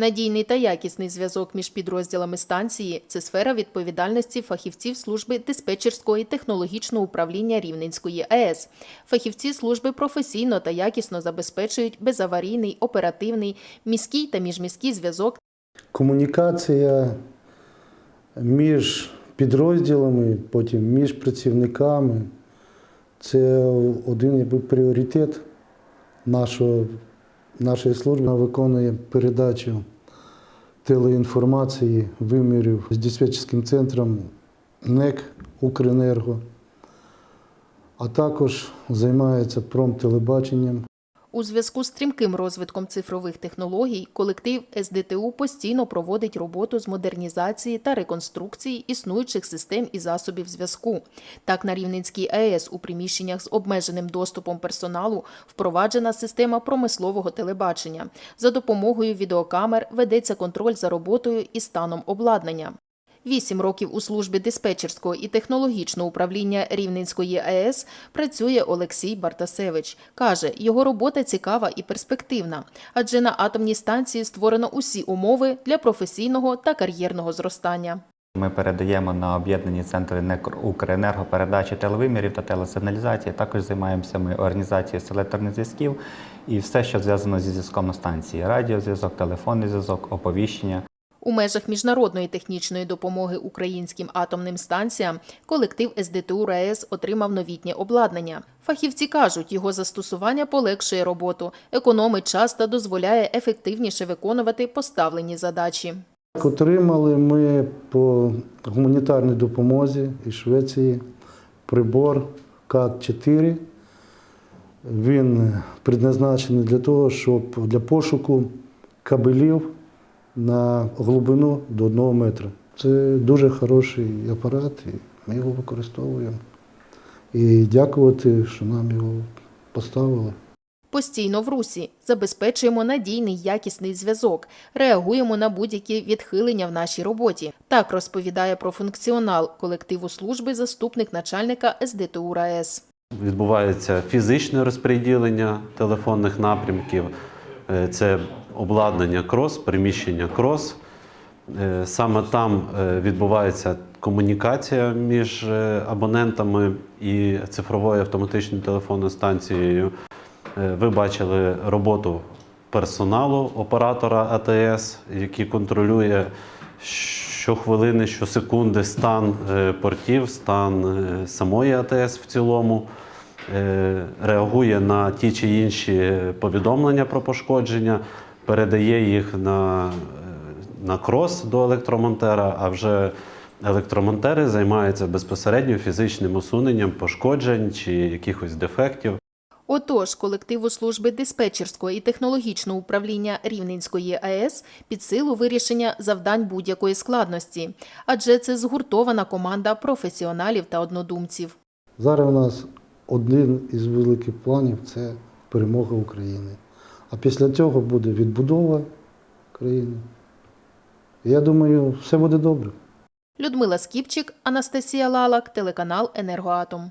Надійний та якісний зв'язок між підрозділами станції це сфера відповідальності фахівців служби диспетчерського і технологічного управління Рівненської АЕС. Фахівці служби професійно та якісно забезпечують безаварійний, оперативний, міський та міжміський зв'язок Комунікація між підрозділами, потім між працівниками це один якби, пріоритет нашого, нашої служби. Виконує передачу телеінформації, вимірів з диспетчерським центром НЕК Укренерго, а також займається промтелебаченням. У зв'язку з стрімким розвитком цифрових технологій колектив СДТУ постійно проводить роботу з модернізації та реконструкції існуючих систем і засобів зв'язку. Так, на Рівненській АЕС у приміщеннях з обмеженим доступом персоналу впроваджена система промислового телебачення. За допомогою відеокамер ведеться контроль за роботою і станом обладнання. Вісім років у службі диспетчерського і технологічного управління Рівненської АЕС працює Олексій Бартасевич. Каже, його робота цікава і перспективна, адже на атомній станції створено усі умови для професійного та кар'єрного зростання. Ми передаємо на об'єднані центри Укренерго передачі телевимірів та телесигналізації. Також займаємося ми організацією селекторних зв'язків і все, що зв'язано зі зв'язком на станції: радіозв'язок, телефонний зв'язок, оповіщення. У межах міжнародної технічної допомоги українським атомним станціям колектив СДТУ РаЕС отримав новітнє обладнання. Фахівці кажуть, його застосування полегшує роботу, економить час та дозволяє ефективніше виконувати поставлені задачі. Отримали ми по гуманітарній допомозі із Швеції прибор КАТ-4. Він предназначений для того, щоб для пошуку кабелів на глибину до 1 метра. Це дуже хороший апарат, і ми його використовуємо. І дякувати, що нам його поставили. Постійно в русі забезпечуємо надійний якісний зв'язок, реагуємо на будь-які відхилення в нашій роботі. Так розповідає про функціонал колективу служби заступник начальника СДТУ РаЕС. Відбувається фізичне розподілення телефонних напрямків, це обладнання крос, приміщення крос. Е, Саме там е, відбувається комунікація між е, абонентами і цифровою автоматичною телефонною станцією. Е, Ви бачили роботу персоналу оператора АТС, який контролює щохвилини, щосекунди стан е, портів, стан е, самої АТС в цілому, е, реагує на ті чи інші повідомлення про пошкодження, передає їх на, е, на крос до електромонтера, а вже електромонтери займаються безпосередньо фізичним усуненням пошкоджень чи якихось дефектів. Отож, колективу служби диспетчерського і технологічного управління Рівненської АЕС під силу вирішення завдань будь-якої складності, адже це згуртована команда професіоналів та однодумців. Зараз у нас один із великих планів це перемога України. А після цього буде відбудова країни. Я думаю, все буде добре. Людмила Скіпчик, Анастасія Лалак, телеканал Енергоатом.